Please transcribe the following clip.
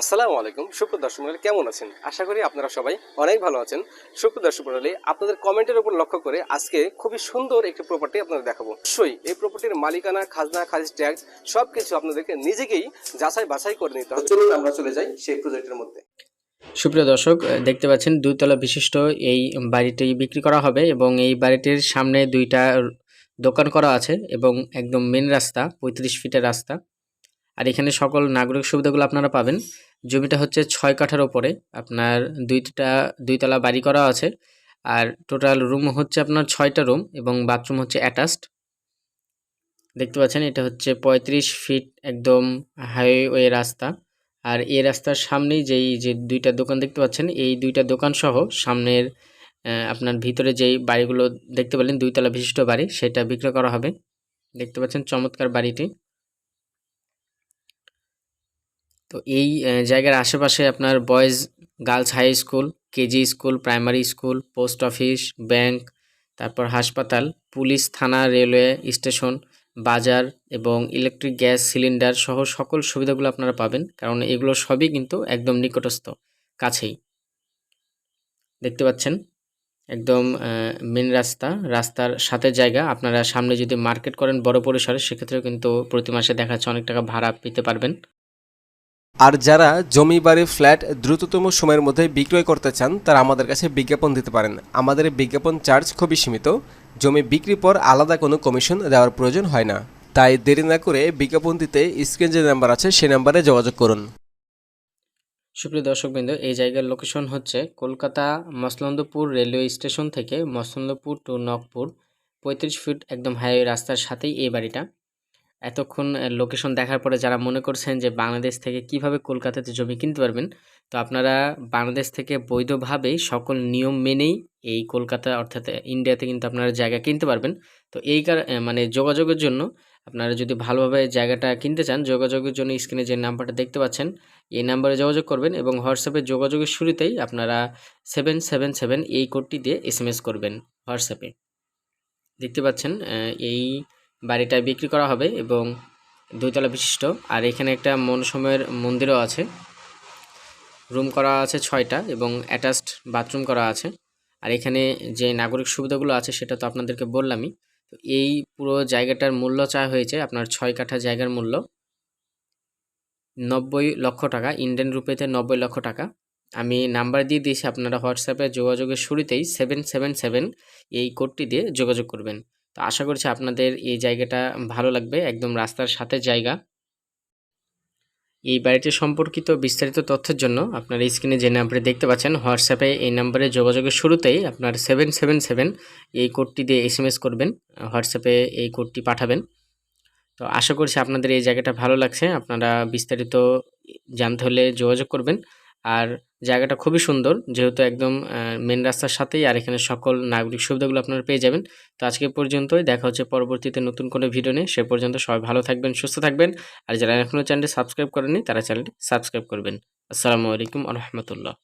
আসসালামু আলাইকুম। সুপ্র দর্শক মণ্ডলী কেমন আছেন? আশা করি আপনারা সবাই অনেক ভালো আছেন। সুপ্র দর্শক মণ্ডলী আপনাদের কমেন্টের উপর লক্ষ্য করে আজকে খুবই সুন্দর একটি প্রপার্টি আপনাদের দেখাবো। অবশ্যই এই প্রপার্টির মালিকানা খাজনা খারিজ ট্যাক্স সবকিছু আপনাদেরকে নিজেকেই যাচাই বাছাই করে নিতে হবে। চলুন আমরা চলে যাই সেই প্রজেক্টের মধ্যে। সুপ্রিয় দর্শক দেখতে পাচ্ছেন দুইতলা বিশিষ্ট এই বাড়িটি বিক্রি করা হবে এবং এই বাড়িটির সামনে দুইটা দোকান করা আছে এবং একদম মেন রাস্তা পঁয়ত্রিশ ফিটের রাস্তা। আর এখানে সকল নাগরিক সুবিধাগুলো আপনারা পাবেন। জমিটা হচ্ছে ছয় কাঠার ওপরে। আপনার দুইটা, দুইতলা বাড়ি করা আছে। আর টোটাল রুম হচ্ছে আপনার ছয়টা রুম এবং বাথরুম হচ্ছে অ্যাটাচড। দেখতে পাচ্ছেন, এটা হচ্ছে পঁয়ত্রিশ ফিট একদম হাইওয়ে রাস্তা। আর এই রাস্তার সামনেই যেই, যে দুইটা দোকান দেখতে পাচ্ছেন, এই দুইটা দোকান সহ সামনের আপনার ভিতরে যেই বাড়িগুলো দেখতে পেলেন, দুইতলা বিশিষ্ট বাড়ি, সেটা বিক্রয় করা হবে। দেখতে পাচ্ছেন, চমৎকার বাড়িটি। তো এই জায়গার আশেপাশে আপনার boys, girls high school, KG school, primary school, post office, bank, তারপর হাসপাতাল, পুলিশ থানা, রেলওয়ে স্টেশন, বাজার এবং ইলেকট্রিক গ্যাস সিলিন্ডার সহ সকল সুবিধাগুলো আপনারা পাবেন, কারণ এগুলো সবই কিন্তু একদম নিকটস্থ, কাছেই। দেখতে পাচ্ছেন? একদম মেন রাস্তা, রাস্তার সাথে জায়গা, আপনারা সামনে যদি মার্কেট করেন বড় পরিসরে, সেক্ষেত্রেও কিন্তু প্রতি মাসে দেখা যাচ্ছে অনেক টাকা ভাড়া পেতে পারবেন। আর যারা জমি বাড়ি ফ্ল্যাট দ্রুততম সময়ের মধ্যে বিক্রয় করতে চান, তারা আমাদের কাছে বিজ্ঞাপন দিতে পারেন। আমাদের বিজ্ঞাপন চার্জ খুবই সীমিত। জমি বিক্রির পর আলাদা কোনো কমিশন দেওয়ার প্রয়োজন হয় না। তাই দেরি না করে বিজ্ঞাপন দিতে স্ক্রিন যে নাম্বার আছে সেই নাম্বারে যোগাযোগ করুন। সুপ্রিয় দর্শকবৃন্দ, এই জায়গার লোকেশন হচ্ছে কলকাতা মসলন্দপুর রেলওয়ে স্টেশন থেকে মসলন্দপুর টু নগপুর, পঁয়ত্রিশ ফিট একদম হাইওয়ে রাস্তার সাথেই এই বাড়িটা। এতক্ষণ লোকেশন দেখার পরে যারা মনে করছেন যে বাংলাদেশ থেকে কীভাবে কলকাতাতে জমি কিনতে পারবেন, তো আপনারা বাংলাদেশ থেকে বৈধভাবেই সকল নিয়ম মেনেই এই কলকাতা অর্থাৎ ইন্ডিয়াতে কিন্তু আপনারা জায়গা কিনতে পারবেন। তো এই মানে যোগাযোগের জন্য আপনারা যদি ভালোভাবে জায়গাটা কিনতে চান, যোগাযোগের জন্য স্ক্রিনে যে নাম্বারটা দেখতে পাচ্ছেন, এই নাম্বারে যোগাযোগ করবেন এবং হোয়াটসঅ্যাপে যোগাযোগের শুরুতেই আপনারা সেভেন সেভেন সেভেন এই কোডটি দিয়ে এস করবেন হোয়াটসঅ্যাপে দেখতে পাচ্ছেন এই বাড়িটা বিক্রি করা হবে এবং দুইতলা বিশিষ্ট। আর এখানে একটা মনসময়ের মন্দিরও আছে। রুম করা আছে ছয়টা এবং অ্যাটাচড বাথরুম করা আছে। আর এখানে যে নাগরিক সুবিধাগুলো আছে সেটা তো আপনাদেরকে বললামই। তো এই পুরো জায়গাটার মূল্য চা হয়েছে আপনার ছয় কাঠা জায়গার মূল্য। নব্বই লক্ষ টাকা, ইন্ডিয়ান রুপিতে নব্বই লক্ষ টাকা। আমি নাম্বার দিয়ে দিয়েছি, আপনারা হোয়াটসঅ্যাপে যোগাযোগের শুরুতেই সেভেন সেভেন সেভেন এই কোডটি দিয়ে যোগাযোগ করবেন। তো আশা করছি আপনাদের এই জায়গাটা ভালো লাগবে, একদম রাস্তার সাথে জায়গা। এই বাড়িটি সম্পর্কিত বিস্তারিত তথ্যের জন্য আপনার স্ক্রিনে যে নাম্বারে দেখতে পাচ্ছেন, হোয়াটসঅ্যাপে এই নাম্বারে যোগাযোগের শুরুতেই আপনার সেভেন সেভেন সেভেন এই কোডটি দিয়ে এস এম এস করবেন, হোয়াটসঅ্যাপে এই কোডটি পাঠাবেন। তো আশা করছি আপনাদের এই জায়গাটা ভালো লাগছে, আপনারা বিস্তারিত জানতে হলে যোগাযোগ করবেন। আর জায়গাটা খুবই সুন্দর, যেহেতু একদম মেন রাস্তার সাথেই আর এখানে সকল নাগরিক সুবিধাগুলো আপনারা পেয়ে যাবেন। তো আজকে পর্যন্তই, দেখা হচ্ছে পরবর্তীতে নতুন কোনো ভিডিও নিয়ে। সে পর্যন্ত সবাই ভালো থাকবেন, সুস্থ থাকবেন। আর যারা এখনও চ্যানেলটি সাবস্ক্রাইব করেনি তারা চ্যানেলটি সাবস্ক্রাইব করবেন। আসসালামু আলাইকুম রহমতুল্লাহ।